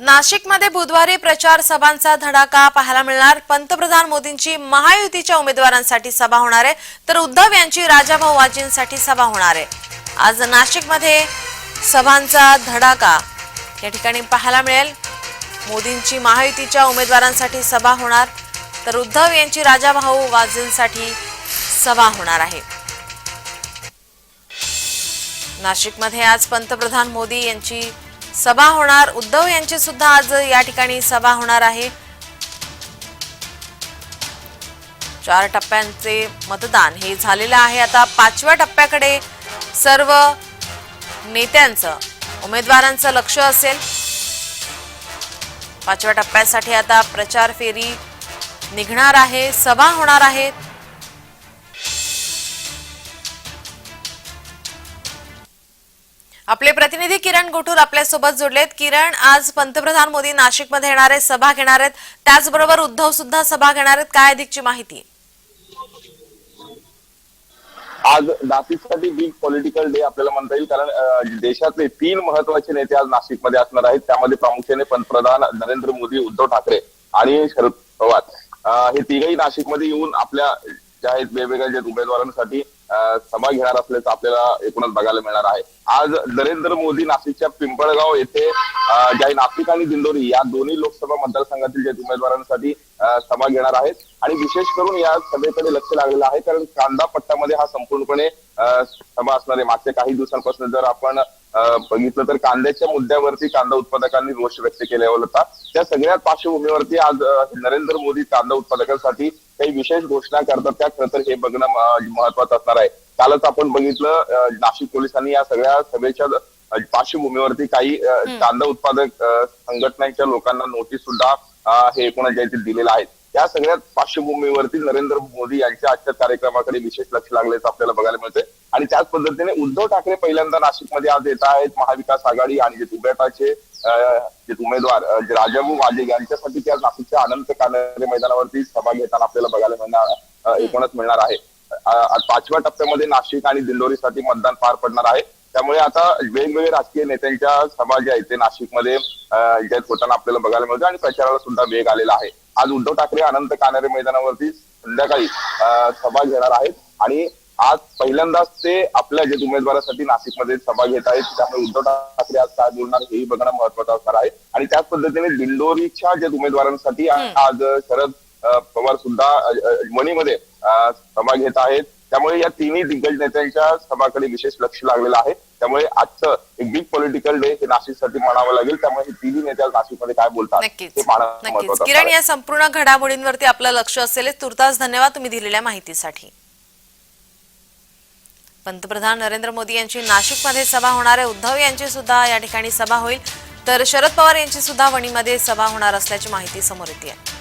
नाशिकमध्ये बुधवारी प्रचार सभांचा धडाका पाहायला मिळणार. पंतप्रधान मोदींची महायुतीच्या उमेदवारांसाठी सभा होणार आहे. तर उद्धव यांची राजाभाऊ वाजींसाठी सभा होणार आहे. आज नाशिकमध्ये सभांचा धडाका या ठिकाणी पाहायला मिळेल. मोदींची महायुतीच्या उमेदवारांसाठी सभा होणार. तर उद्धव यांची राजाभाऊ वाजींसाठी सभा होणार आहे. नाशिकमध्ये आज पंतप्रधान मोदी यांची सभा होणार. उद्धव यांची सुद्धा आज या ठिकाणी सभा होणार आहे. चार टप्प्यांचे मतदान हे झालेलं आहे. आता पाचव्या टप्प्याकडे सर्व नेत्यांचं उमेदवारांचं लक्ष असेल. पाचव्या टप्प्यासाठी आता प्रचार फेरी निघणार आहे. सभा होणार आहेत आपले प्रतिनिधी किरण गोठूर आपल्यासोबत जोडलेत. किरण आज पंतप्रधान मोदी नाशिकमध्ये येणार आहेत सभा घेणार आहेत. त्याचबरोबर उद्धव सुद्धा सभा घेणार आहेत. काय अधिकची माहिती? आज नाशिकसाठी बिग पॉलिटिकल डे आपल्याला म्हणता येईल. कारण देशातले तीन महत्त्वाचे नेते आज नाशिकमध्ये असणार आहेत. त्यामध्ये प्रामुख्याने पंतप्रधान नरेंद्र मोदी उद्धव ठाकरे आणि शरद पवार. हे तिघही नाशिकमध्ये येऊन आपल्या ज्या आहेत वेगवेगळ्या उमेदवारांसाठी सभा घेणार असल्याचं आपल्याला एकूणच बघायला मिळणार आहे. आज नरेंद्र मोदी नाशिकच्या पिंपळगाव येथे ज्या नाशिक आणि दिंडोरी या दोन्ही लोकसभा मतदारसंघातील जे उमेदवारांसाठी सभा घेणार आहेत. आणि विशेष करून या सभेकडे लक्ष लागलेलं आहे कारण कांदा पट्ट्यामध्ये हा संपूर्णपणे अं, सभा असणार आहे. मागच्या काही दिवसांपासून जर आपण बघितलं तर कांद्याच्या मुद्द्यावरती कांदा उत्पादकांनी रोष व्यक्त केला होता त्या सगळ्यात पार्श्वभूमीवरती आज नरेंद्र मोदी कांदा उत्पादकांसाठी काही विशेष घोषणा करतात. त्या खरं तर हे बघणं महत्वाचं असणार आहे. कालच आपण बघितलं नाशिक पोलिसांनी या सगळ्या सभेच्या पार्श्वभूमीवरती काही कांदा उत्पादक संघटनांच्या लोकांना नोटीस सुद्धा हे एकूण जे दिलेलं आहे. या सगळ्या पार्श्वभूमीवरती नरेंद्र मोदी यांच्या आजच्या कार्यक्रमाकडे विशेष लक्ष लागल्याचं आपल्याला बघायला मिळतंय. आणि त्याच पद्धतीने उद्धव ठाकरे पहिल्यांदा नाशिकमध्ये आज येत आहेत. महाविकास आघाडी आणि जे उमेदवारचे जे उमेदवार जे राजाभाऊ वाजे यांच्यासाठी ते आज नाशिकच्या अनंत कानरे मैदानावरती सभा घेताना आपल्याला बघायला मिळणार एकूणच मिळणार आहे. पाचव्या टप्प्यामध्ये नाशिक आणि दिंडोरीसाठी मतदान पार पडणार आहे. त्यामुळे आता वेगवेगळे राजकीय नेत्यांच्या सभा ज्या आहेत ते नाशिकमध्ये ज्या होताना आपल्याला बघायला मिळतं आणि प्रचाराला सुद्धा वेग आलेला आहे. आज उद्धव ठाकरे अनंत कानारे मैदानावरती संध्याकाळी सभा घेणार आहेत आणि आज पहिल्यांदाच ते आपल्या जे उमेदवारासाठी नाशिकमध्ये सभा घेत आहेत. त्यामुळे उद्धव ठाकरे आज काय बोलणार हेही बघणं महत्वाचं असणार आहे. आणि त्याच पद्धतीने दिंडोरीच्या जे उमेदवारांसाठी आज शरद पवार सुद्धा अं, सभा घेत आहेत. त्यामुळे या तिन्ही दिग्गज नेत्यांच्या सभाकडे विशेष लक्ष लागलेलं आहे. त्यामुळे आजचं एक बिग पॉलिटिकल डे हे नाशिकसाठी म्हणावं लागेल. त्यामुळे हे तिन्ही नेते आज नाशिकमध्ये काय बोलतात हे पाहणं किरण. या संपूर्ण घडामोडींवरती आपलं लक्ष असेल तुर्तास धन्यवाद तुम्ही दिलेल्या माहितीसाठी. पंतप्रधान नरेंद्र मोदी यांची नाशिकमध्ये सभा होणार आहे. उद्धव यांची सुद्धा या ठिकाणी सभा होईल. तर शरद पवार यांची सुद्धा वणीमध्ये सभा होणार असल्याची माहिती समोर येते आहे.